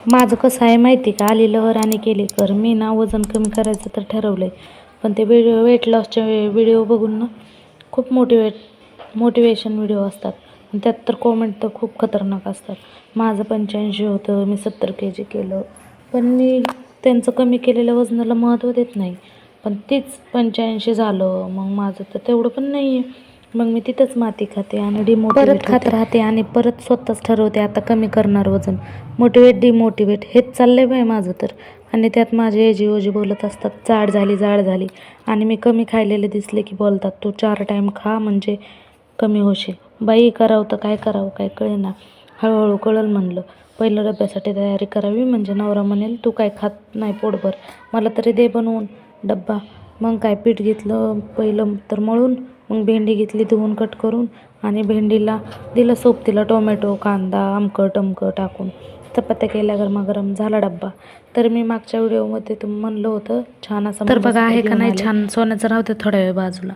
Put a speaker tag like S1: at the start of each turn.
S1: माझं कसं आहे माहिती का? आली लहर आणि केली कर. मी ना वजन कमी करायचं तर ठरवलं आहे पण ते व्हिडिओ वेट लॉसचे व्हिडिओ बघून ना खूप मोटिवेट मोटिवेशन व्हिडिओ असतात. आणि त्यात तर कॉमेंट तर खूप खतरनाक असतात. माझं पंच्याऐंशी होतं मी सत्तर के जी केलं. पण मी त्यांचं कमी केलेल्या वजनाला महत्त्व देत नाही. पण तीच पंच्याऐंशी झालं. मग माझं तर तेवढं पण नाही आहे मग मी तिथंच माती खाते आणि डिमोटिवेट खात राहते आणि परत स्वतःच ठरवते आता कमी करणार वजन. मोटिवेट डिमोटिवेट हेच चाललं आहे बाय माझं तर. आणि त्यात माझे एजी ओजी बोलत असतात जाड झाली जाड झाली. आणि मी कमी खायलेले दिसले की बोलतात तू चार टाईम खा म्हणजे कमी होशील. बाई करावं तर काय करावं काय कळेना. हळूहळू कळल म्हणलं. पहिलं डब्यासाठी तयारी करावी म्हणजे नवरा म्हणेल तू काय खात नाही पोटभर. मला तरी दे बनवून डब्बा. मग काय पीठ घेतलं पहिलं तर मळून मग भेंडी घेतली धुवून कट करून आणि भेंडीला दिलं सोबतीला टोमॅटो कांदा आमकं टमकं टाकून. चपात्या केल्या गरमागरम झाला डब्बा. तर मी मागच्या व्हिडिओमध्ये तुम म्हणलं होतं छान असं तर बघा आहे का नाही छान? सोन्याचं राहते थोड्या वेळ बाजूला.